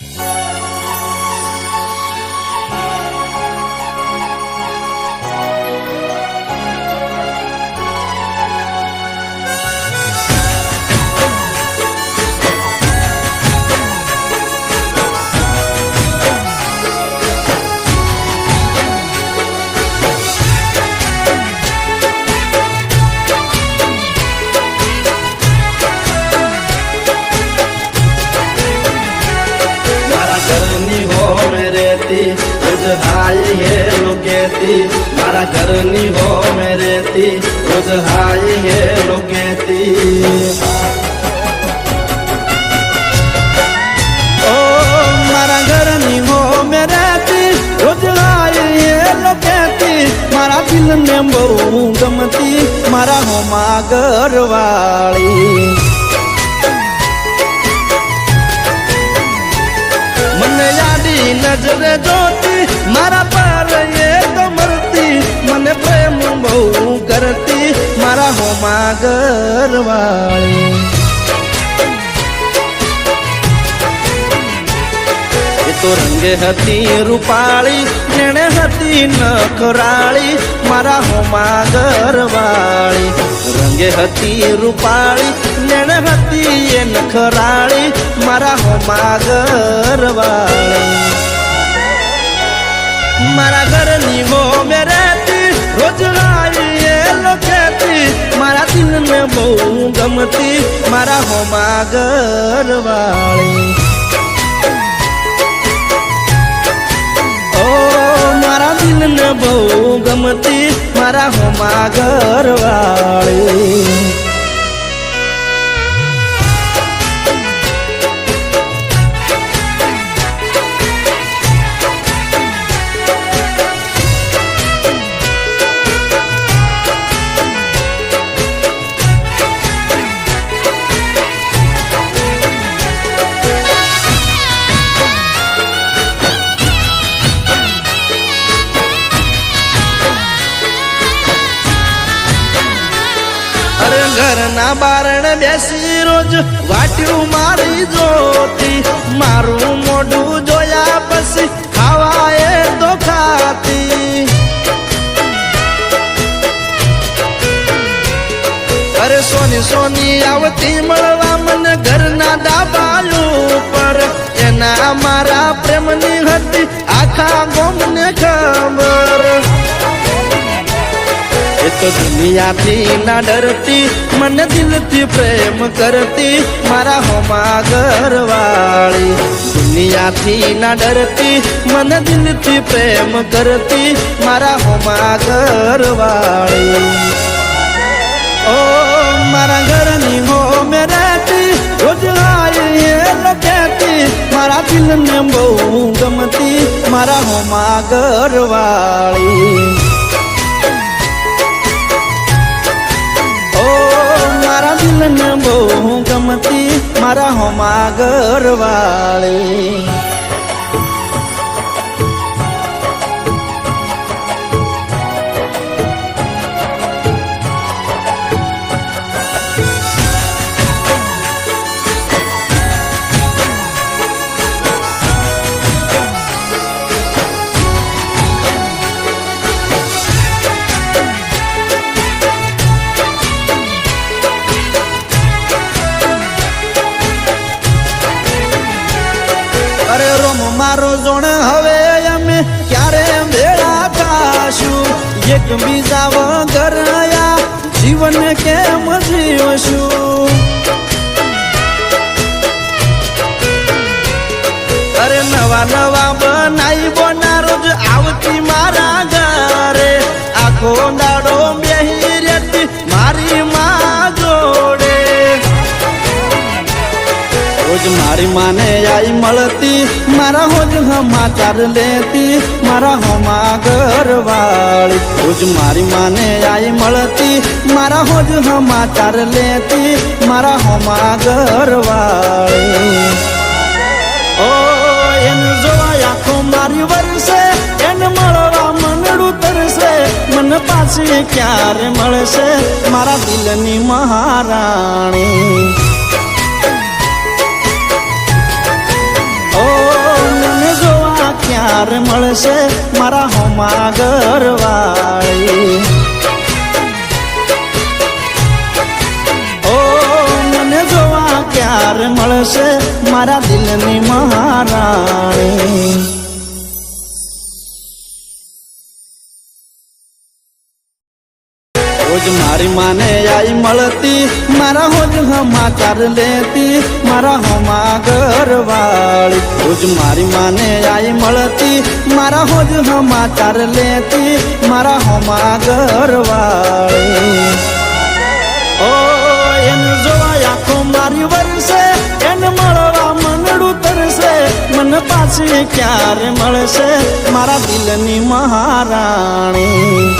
મારા રોજ હાય હે લો કહેતી મારા ઘરની હો મે રહેતી રોજ હાય હે લો કહેતી ઓ મારા ઘરની હો મે રહેતી રોજ હાય હે લો કહેતી મારા દિલને બહુ ગમતી, મારા હોમાં ઘરવાળી. મને યાદી નજરે જોતી મારા હોમાં ગરવાળી એ તો રંગે હતી રૂપાળી જેણે હતી નખરાળી, મારા હોમાં ગરવાળી રંગે હતી રૂપાળી જેણે હતી એ નખરાળી, મારા હોમાં ગરવાળી મારા ઘરની હો મે રહેતી રોજ લાવી એ ખેતી, મારા દિલને બહુ ગમતી, મારા હોમા ઘરવાળી ઓ, મારા દિલને બહુ ગમતી, મારા હોમા ઘરવાળી ઘરના બારણ બેસી રોજ વાટ્યું મારી જોતી મારું મોઢું જોયા પછી ખાવા એ તો ખાતી. અરે સોની સોની, આવતી મળવા મને ઘરના ડાબાયું પર એના મારા પ્રેમની હતી આખા તો દુનિયાથી ના ડરતી, મને દિલથી પ્રેમ કરતી મારા હોમા ઘરવાળી. દુનિયાથી ના ડરતી, મને દિલથી પ્રેમ કરતી મારા હોમા ઘરવાળી. ઓ મારા ઘરની હો મે રહેતી, રોજ આઈ એ લખેતી, મારા દિલને બહુ ગમતી મારા હોમા ઘરવાળી. મારા બહુ ગમતી મારા હોમાં ઘરવાળી થાશું એક બીજા વગર આયા જીવન કેમ જીવશું? અરે નવા નવા બનાઈ બોના રોજ આવતી મારા ઘરે. આખો દાડો બેહી રોજ મારી માને આઈ મળતી. મારા હોજ સમાચાર લેતી. મારા હોમા ઘરવાળી રોજ મારી માને આઈ મળતી. મારા હોજ સમાચાર લેતી. મારા હોમા ઘરવાળી. ઓ એનું જોવા આખો મારી વરસે. એને મળવા મનડું તરસે. મન પાછી ક્યારે મળશે? મારા દિલની મહારાણી. ક્યારે મળશે મારા હોમા ઘરવાળી. ઓ મને જોવા ક્યારે મળશે મારા દિલની મહારાણી. રોજ મારી માને આઈ મળતી. મારા હોજ સમાચાર લેતી. મારા હોમા ઘરવાળી રોજ મારી માને આઈ મળતી. મારા હોજ સમાચાર લેતી. મારા હોમા ઘરવાળી. ઓ, એને જોવા આખો મારી વરસે. એને મળવા મનડું તરસે. મને પાછી ક્યારે મળશે? મારા દિલની મહારાણી.